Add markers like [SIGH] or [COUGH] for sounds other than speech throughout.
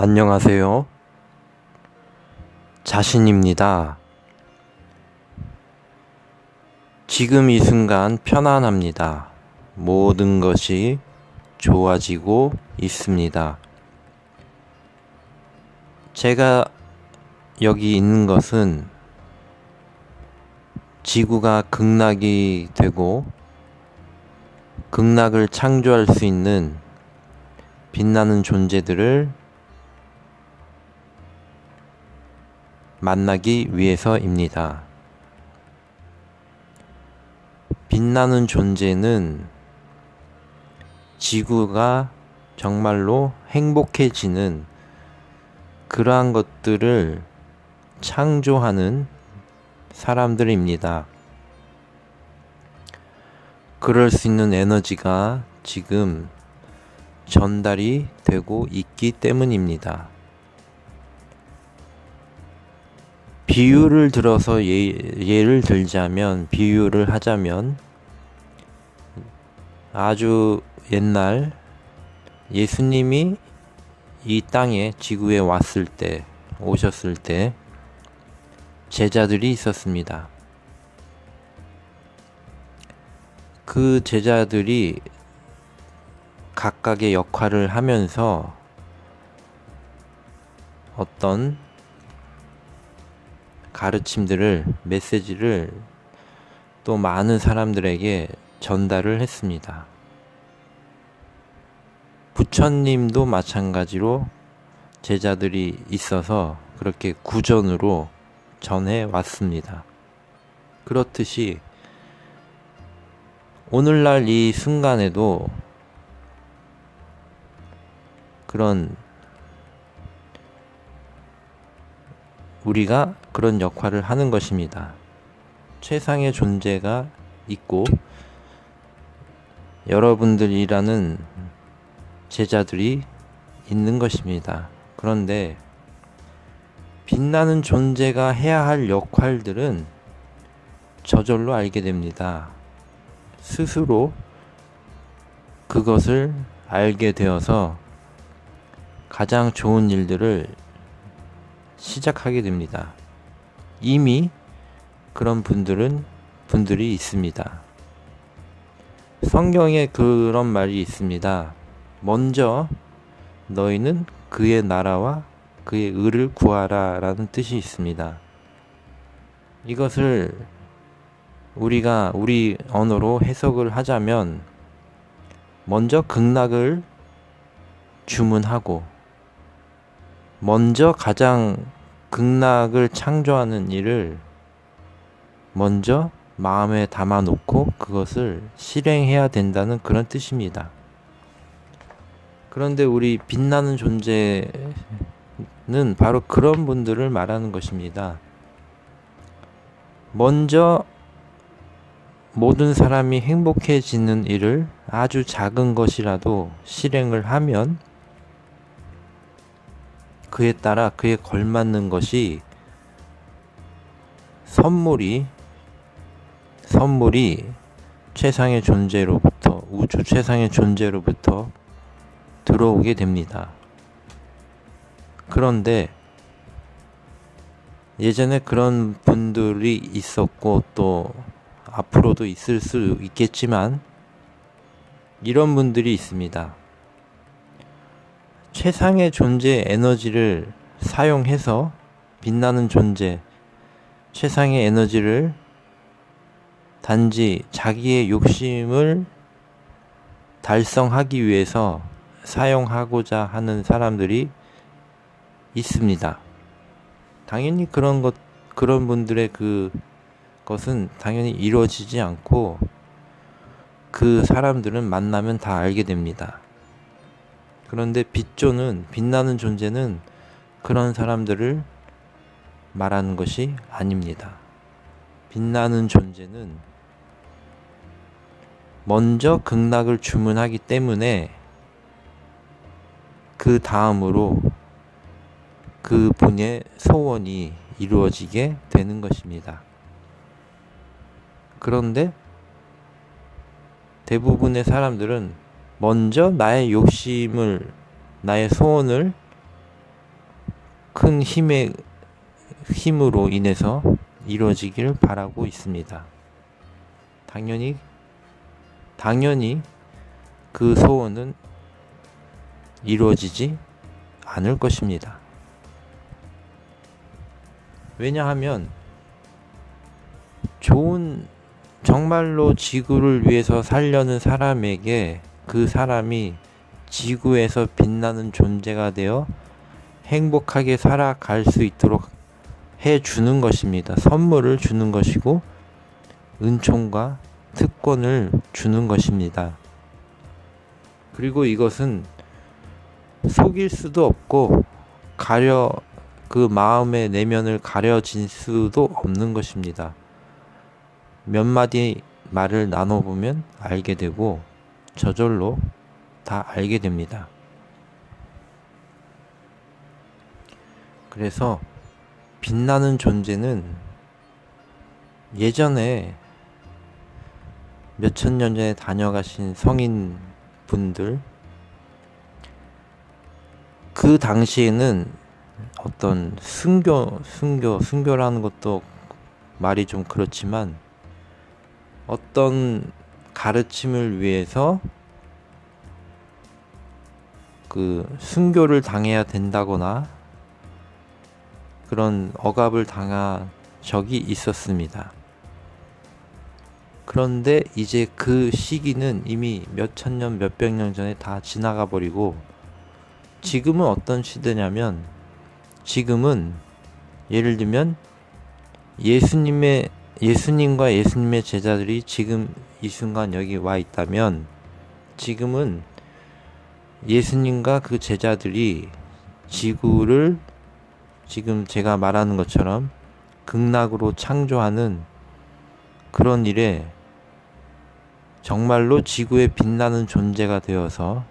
안녕하세요. 자신입니다. 지금 이 순간 편안합니다. 모든 것이 좋아지고 있습니다. 제가 여기 있는 것은 지구가 극락이 되고 극락을 창조할 수 있는 빛나는 존재들을 만나기 위해서입니다. 빛나는 존재는 지구가 정말로 행복해지는 그러한 것들을 창조하는 사람들입니다. 그럴 수 있는 에너지가 지금 전달이 되고 있기 때문입니다. 비유를 들어서 예, 예를 들자면 비유를 하자면 아주 옛날 예수님이 이 땅에 지구에 왔을 때 오셨을 때 제자들이 있었습니다. 그 제자들이 각각의 역할을 하면서 어떤 가르침들을, 메시지를 또 많은 사람들에게 전달을 했습니다. 부처님도 마찬가지로 제자들이 있어서 그렇게 구전으로 전해 왔습니다. 그렇듯이 오늘날 이 순간에도 그런 우리가 그런 역할을 하는 것입니다. 최상의 존재가 있고 여러분들이라는 제자들이 있는 것입니다. 그런데 빛나는 존재가 해야 할 역할들은 저절로 알게 됩니다. 스스로 그것을 알게 되어서 가장 좋은 일들을 시작하게 됩니다. 이미 그런 분들은 분들이 있습니다. 성경에 그런 말이 있습니다. 먼저 너희는 그의 나라와 그의 의를 구하라 라는 뜻이 있습니다. 이것을 우리가 우리 언어로 해석을 하자면 먼저 극락을 주문하고 먼저 가장 극락을 창조하는 일을 먼저 마음에 담아 놓고 그것을 실행해야 된다는 그런 뜻입니다. 그런데 우리 빛나는 존재는 바로 그런 분들을 말하는 것입니다. 먼저 모든 사람이 행복해지는 일을 아주 작은 것이라도 실행을 하면 그에 따라 그에 걸맞는 것이 선물이 선물이 최상의 존재로부터 우주 최상의 존재로부터 들어오게 됩니다. 그런데 예전에 그런 분들이 있었고 또 앞으로도 있을 수 있겠지만 이런 분들이 있습니다. 최상의 존재 에너지를 사용해서 빛나는 존재, 최상의 에너지를 단지 자기의 욕심을 달성하기 위해서 사용하고자 하는 사람들이 있습니다. 당연히 그런 것, 그런 분들의 그 것은 당연히 이루어지지 않고 그 사람들은 만나면 다 알게 됩니다. 그런데 빛조는 빛나는 존재는 그런 사람들을 말하는 것이 아닙니다. 빛나는 존재는 먼저 극락을 주문하기 때문에 그 다음으로 그 분의 소원이 이루어지게 되는 것입니다. 그런데 대부분의 사람들은 먼저 나의 욕심을, 나의 소원을 큰 힘의 힘으로 인해서 이루어지기를 바라고 있습니다. 당연히 당연히 그 소원은 이루어지지 않을 것입니다. 왜냐하면 좋은 정말로 지구를 위해서 살려는 사람에게 그 사람이 지구에서 빛나는 존재가 되어 행복하게 살아갈 수 있도록 해 주는 것입니다. 선물을 주는 것이고 은총과 특권을 주는 것입니다. 그리고 이것은 속일 수도 없고 가려 그 마음의 내면을 가려진 수도 없는 것입니다. 몇 마디 말을 나눠보면 알게 되고 저절로 다 알게 됩니다. 그래서 빛나는 존재는 예전에 몇천 년 전에 다녀가신 성인 분들 그 당시에는 어떤 순교 순교 순교라는 것도 말이 좀 그렇지만 어떤 가르침을 위해서 그 순교를 당해야 된다거나 그런 억압을 당한 적이 있었습니다. 그런데 이제 그 시기는 이미 몇천 년, 몇백 년 전에 다 지나가 버리고 지금은 어떤 시대냐면 지금은 예를 들면 예수님의 예수님과 예수님의 제자들이 지금 이 순간 여기 와 있다면 지금은 예수님과 그 제자들이 지구를 지금 제가 말하는 것처럼 극락으로 창조하는 그런 일에 정말로 지구에 빛나는 존재가 되어서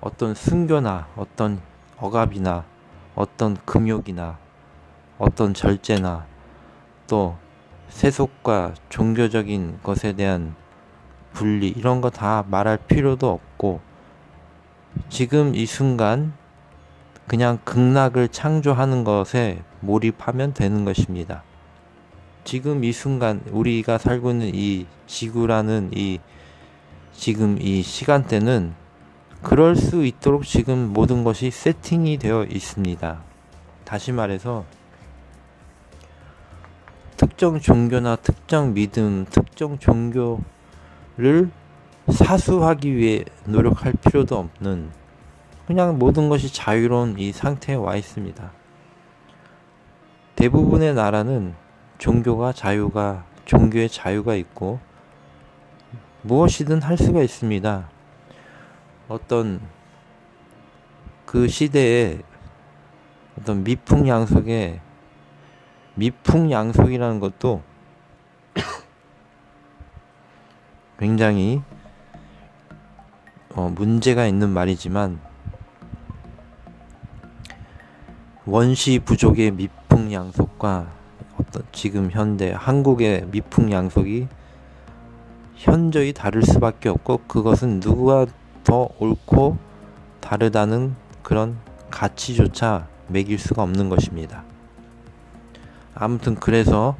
어떤 순교나 어떤 억압이나 어떤 금욕이나 어떤 절제나 또 세속과 종교적인 것에 대한 분리 이런 거 다 말할 필요도 없고 지금 이 순간 그냥 극락을 창조하는 것에 몰입하면 되는 것입니다. 지금 이 순간 우리가 살고 있는 이 지구라는 이 지금 이 시간대는 그럴 수 있도록 지금 모든 것이 세팅이 되어 있습니다. 다시 말해서 특정 종교나 특정 믿음, 특정 종교를 사수하기 위해 노력할 필요도 없는 그냥 모든 것이 자유로운 이 상태에 와 있습니다. 대부분의 나라는 종교가 자유가 종교의 자유가 있고 무엇이든 할 수가 있습니다. 어떤 그 시대에 어떤 미풍양속에 미풍양속이라는 것도 굉장히 어 문제가 있는 말이지만 원시 부족의 미풍양속과 어떤 지금 현대 한국의 미풍양속이 현저히 다를 수밖에 없고 그것은 누구가 더 옳고 다르다는 그런 가치조차 매길 수가 없는 것입니다. 아무튼 그래서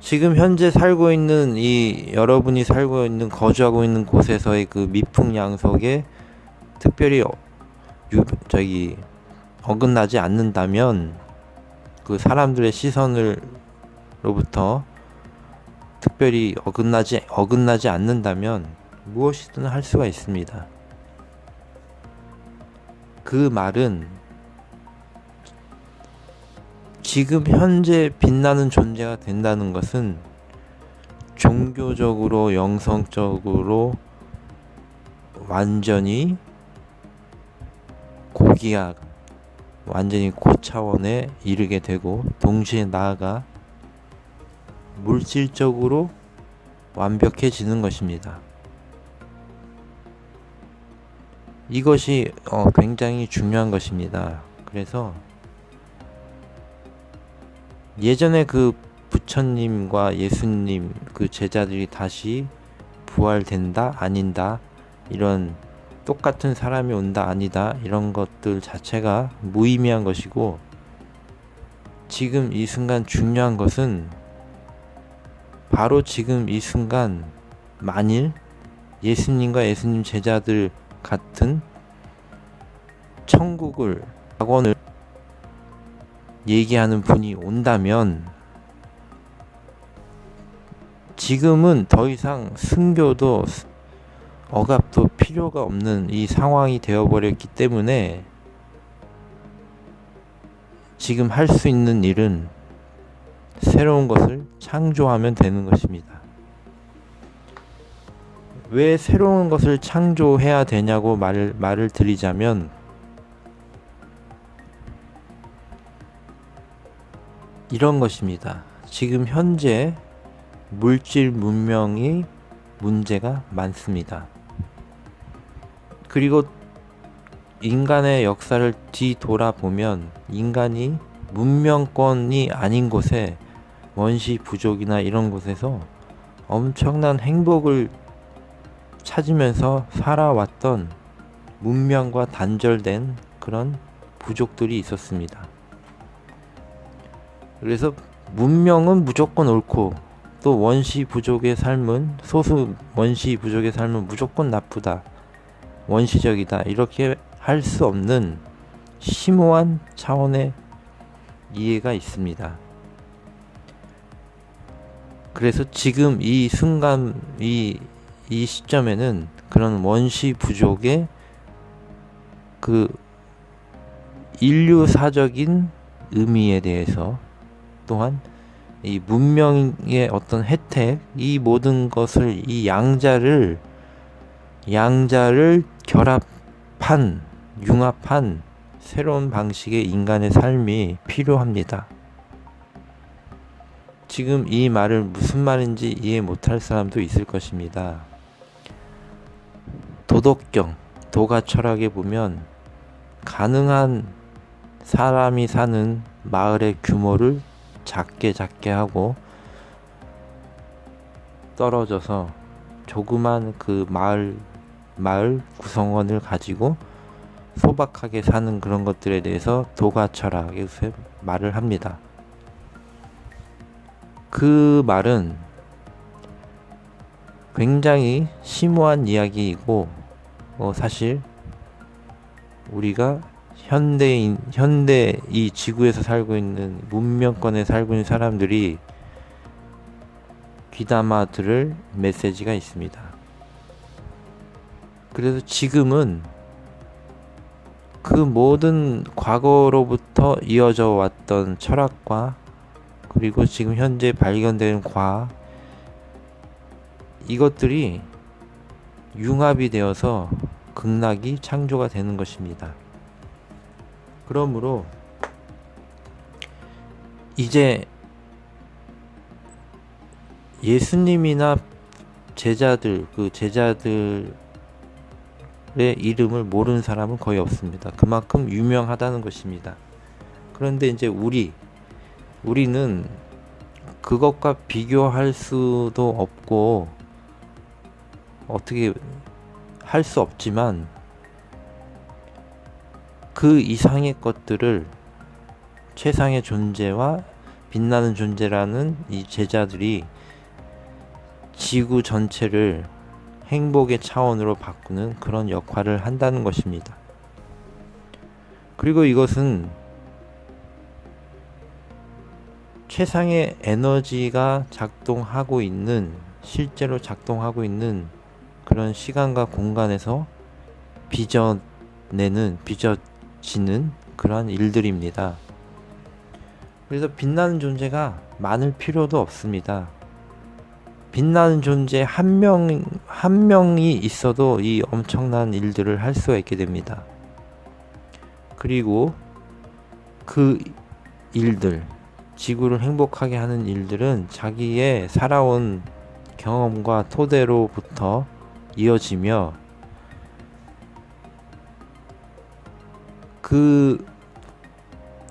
지금 현재 살고 있는 이 여러분이 살고 있는 거주하고 있는 곳에서의 그 미풍양속에 특별히 유, 저기 어긋나지 않는다면 그 사람들의 시선을로부터 특별히 어긋나지 어긋나지 않는다면 무엇이든 할 수가 있습니다. 그 말은 지금 현재 빛나는 존재가 된다는 것은 종교적으로 영성적으로 완전히 고귀하고 완전히 고차원에 이르게 되고 동시에 나아가 물질적으로 완벽해지는 것입니다. 이것이 어, 굉장히 중요한 것입니다. 그래서 예전에 그 부처님과 예수님 그 제자들이 다시 부활된다 아닌다 이런 똑같은 사람이 온다 아니다 이런 것들 자체가 무의미한 것이고 지금 이 순간 중요한 것은 바로 지금 이 순간 만일 예수님과 예수님 제자들 같은 천국을 학원을 얘기하는 분이 온다면 지금은 더 이상 순교도 억압도 필요가 없는 이 상황이 되어버렸기 때문에 지금 할 수 있는 일은 새로운 것을 창조하면 되는 것입니다. 왜 새로운 것을 창조해야 되냐고 말을, 말을 드리자면 이런 것입니다. 지금 현재 물질 문명이 문제가 많습니다. 그리고 인간의 역사를 뒤돌아보면 인간이 문명권이 아닌 곳에 원시 부족이나 이런 곳에서 엄청난 행복을 찾으면서 살아왔던 문명과 단절된 그런 부족들이 있었습니다. 그래서 문명은 무조건 옳고 또 원시 부족의 삶은 소수 원시 부족의 삶은 무조건 나쁘다. 원시적이다. 이렇게 할 수 없는 심오한 차원의 이해가 있습니다. 그래서 지금 이 순간 이, 이 시점에는 그런 원시 부족의 그 인류사적인 의미에 대해서 또한 이 문명의 어떤 혜택, 이 모든 것을 이 양자를 양자를 결합한 융합한 새로운 방식의 인간의 삶이 필요합니다. 지금 이 말을 무슨 말인지 이해 못할 사람도 있을 것입니다. 도덕경, 도가 철학에 보면 가능한 사람이 사는 마을의 규모를 작게 작게 하고 떨어져서 조그만 그 마을 마을 구성원을 가지고 소박하게 사는 그런 것들에 대해서 도가 철학에서 말을 합니다. 그 말은 굉장히 심오한 이야기이고 어, 사실 우리가 현대인 현대 이 지구에서 살고 있는 문명권에 살고 있는 사람들이 귀담아 들을 메시지가 있습니다. 그래서 지금은 그 모든 과거로부터 이어져 왔던 철학과 그리고 지금 현재 발견되는 과학 이것들이 융합이 되어서 극락이 창조가 되는 것입니다. 그러므로 이제 예수님이나 제자들 그 제자들의 이름을 모르는 사람은 거의 없습니다. 그만큼 유명하다는 것입니다. 그런데 이제 우리 우리는 그것과 비교할 수도 없고 어떻게 할 수 없지만 그 이상의 것들을 최상의 존재와 빛나는 존재라는 이 제자들이 지구 전체를 행복의 차원으로 바꾸는 그런 역할을 한다는 것입니다. 그리고 이것은 최상의 에너지가 작동하고 있는 실제로 작동하고 있는 그런 시간과 공간에서 빚어내는 빚어 지는 그러한 일들입니다. 그래서 빛나는 존재가 많을 필요도 없습니다. 빛나는 존재 한 명, 한 명이 있어도 이 엄청난 일들을 할 수가 있게 됩니다. 그리고 그 일들, 지구를 행복하게 하는 일들은 자기의 살아온 경험과 토대로부터 이어지며 그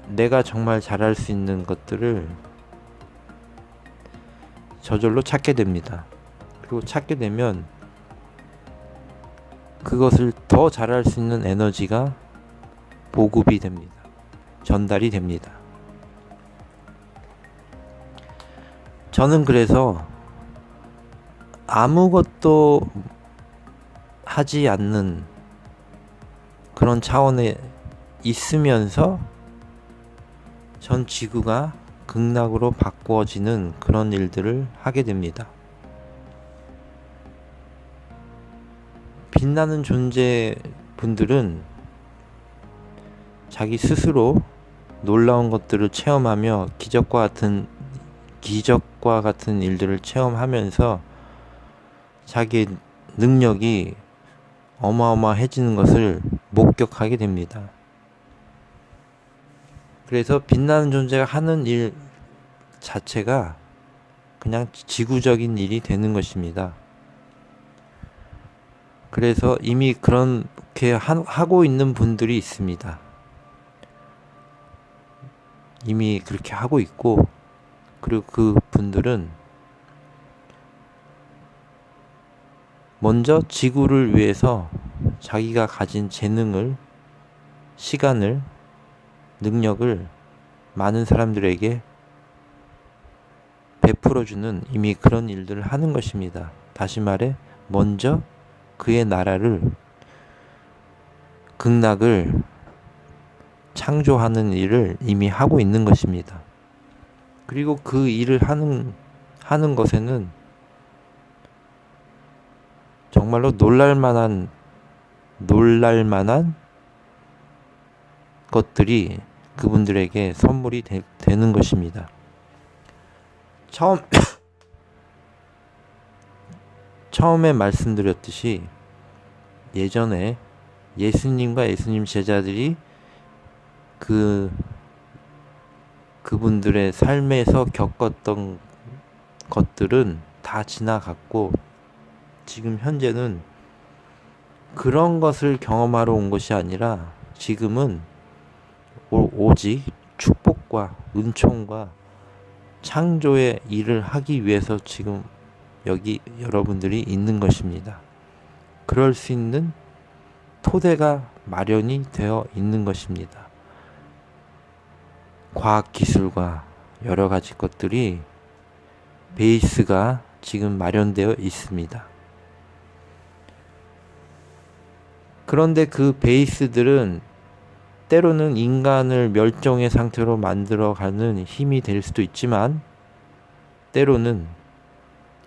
내가 정말 잘할 수 있는 것들을 저절로 찾게 됩니다. 그리고 찾게 되면 그것을 더 잘할 수 있는 에너지가 보급이 됩니다. 전달이 됩니다. 저는 그래서 아무것도 하지 않는 그런 차원에 있으면서 전 지구가 극락으로 바꾸어지는 그런 일들을 하게 됩니다. 빛나는 존재 분들은 자기 스스로 놀라운 것들을 체험하며 기적과 같은 기적과 같은 일들을 체험하면서 자기의 능력이 어마어마해지는 것을 목격하게 됩니다. 그래서 빛나는 존재가 하는 일 자체가 그냥 지구적인 일이 되는 것입니다. 그래서 이미 그렇게 하고 있는 분들이 있습니다. 이미 그렇게 하고 있고, 그리고 그 분들은 먼저 지구를 위해서 자기가 가진 재능을, 시간을, 능력을 많은 사람들에게 베풀어주는 이미 그런 일들을 하는 것입니다. 다시 말해, 먼저 그의 나라를, 극락을 창조하는 일을 이미 하고 있는 것입니다. 그리고 그 일을 하는, 하는 것에는 정말로 놀랄만한 놀랄만한 것들이 그분들에게 선물이 되, 는 것입니다. 처음 [COUGHS] 처음에 말씀드렸듯이 예전에 예수님과 예수님 제자들이 그 그분들의 삶에서 겪었던 것들은 다 지나갔고 지금 현재는 그런 것을 경험하러 온 것이 아니라 지금은 오직 축복과 은총과 창조의 일을 하기 위해서 지금 여기 여러분들이 있는 것입니다. 그럴 수 있는 토대가 마련이 되어 있는 것입니다. 과학 기술과 여러 가지 것들이 베이스가 지금 마련되어 있습니다. 그런데 그 베이스들은 때로는 인간을 멸종의 상태로 만들어가는 힘이 될 수도 있지만 때로는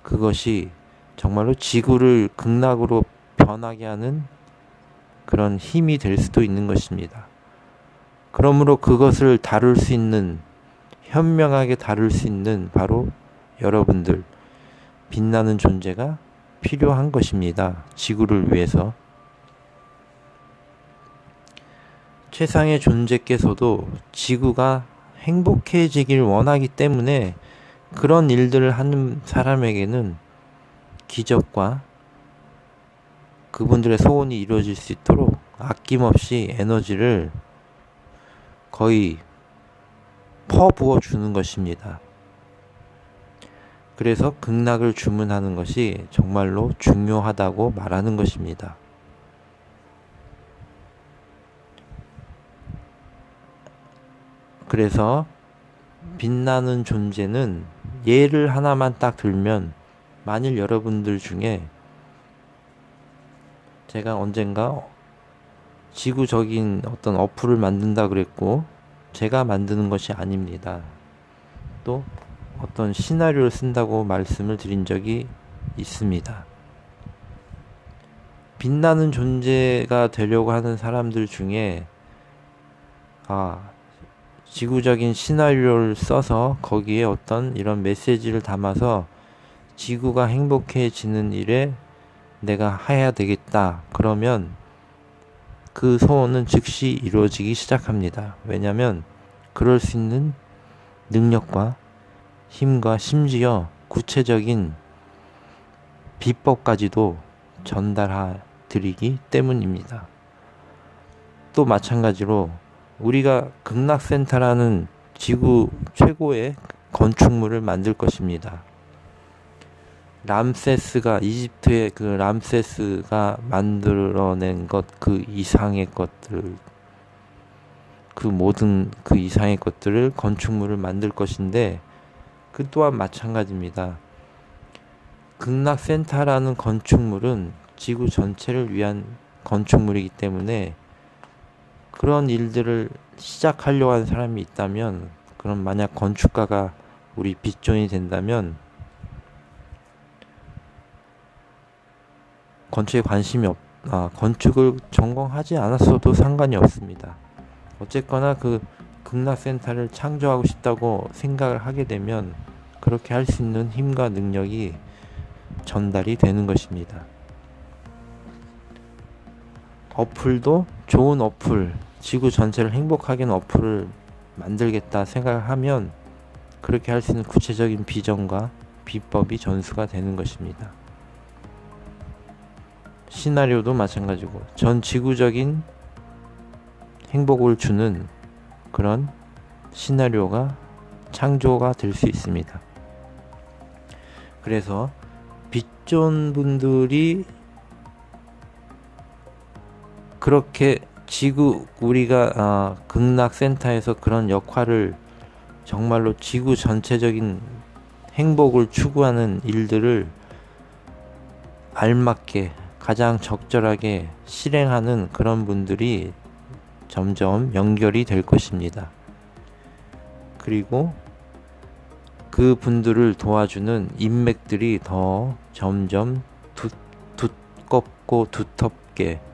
그것이 정말로 지구를 극락으로 변하게 하는 그런 힘이 될 수도 있는 것입니다. 그러므로 그것을 다룰 수 있는 현명하게 다룰 수 있는 바로 여러분들 빛나는 존재가 필요한 것입니다. 지구를 위해서. 최상의 존재께서도 지구가 행복해지길 원하기 때문에 그런 일들을 하는 사람에게는 기적과 그분들의 소원이 이루어질 수 있도록 아낌없이 에너지를 거의 퍼부어 주는 것입니다. 그래서 극락을 주문하는 것이 정말로 중요하다고 말하는 것입니다. 그래서 빛나는 존재는 예를 하나만 딱 들면 만일 여러분들 중에 제가 언젠가 지구적인 어떤 어플을 만든다 그랬고 제가 만드는 것이 아닙니다. 또 어떤 시나리오를 쓴다고 말씀을 드린 적이 있습니다. 빛나는 존재가 되려고 하는 사람들 중에 아 지구적인 시나리오를 써서 거기에 어떤 이런 메시지를 담아서 지구가 행복해지는 일에 내가 해야 되겠다. 그러면 그 소원은 즉시 이루어지기 시작합니다. 왜냐하면 그럴 수 있는 능력과 힘과 심지어 구체적인 비법까지도 전달해 드리기 때문입니다. 또 마찬가지로 우리가 극락센터라는 지구 최고의 건축물을 만들 것입니다. 람세스가 이집트의 그 람세스가 만들어낸 것 그 이상의 것들 그 모든 그 이상의 것들을 건축물을 만들 것인데 그 또한 마찬가지입니다. 극락센터라는 건축물은 지구 전체를 위한 건축물이기 때문에 그런 일들을 시작하려고 하는 사람이 있다면 그럼 만약 건축가가 우리 빚존이 된다면 건축에 관심이 없, 아, 건축을 전공하지 않았어도 상관이 없습니다. 어쨌거나 그 극락센터를 창조하고 싶다고 생각을 하게 되면 그렇게 할 수 있는 힘과 능력이 전달이 되는 것입니다. 어플도 좋은 어플, 지구 전체를 행복하게 하는 어플을 만들겠다 생각하면 그렇게 할 수 있는 구체적인 비전과 비법이 전수가 되는 것입니다. 시나리오도 마찬가지고 전 지구적인 행복을 주는 그런 시나리오가 창조가 될 수 있습니다. 그래서 빚존 분들이 그렇게 지구 우리가 아, 극락센터에서 그런 역할을 정말로 지구 전체적인 행복을 추구하는 일들을 알맞게 가장 적절하게 실행하는 그런 분들이 점점 연결이 될 것입니다. 그리고 그 분들을 도와주는 인맥들이 더 점점 두, 두껍고 두텁게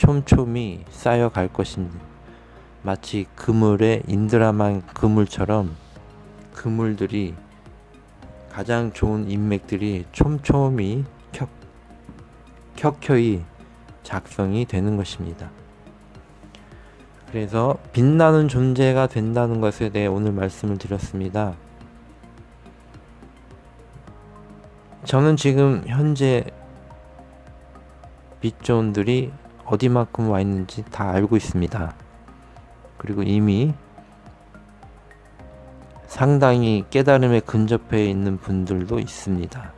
촘촘히 쌓여갈 것입니다. 마치 그물에 인드라만 그물처럼 그물들이 가장 좋은 인맥들이 촘촘히 켜, 켜켜이 작성이 되는 것입니다. 그래서 빛나는 존재가 된다는 것에 대해 오늘 말씀을 드렸습니다. 저는 지금 현재 빛존들이 어디만큼 와 있는지 다 알고 있습니다. 그리고 이미 상당히 깨달음에 근접해 있는 분들도 있습니다.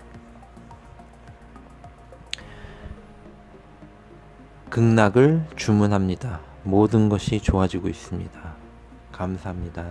극락을 주문합니다. 모든 것이 좋아지고 있습니다. 감사합니다.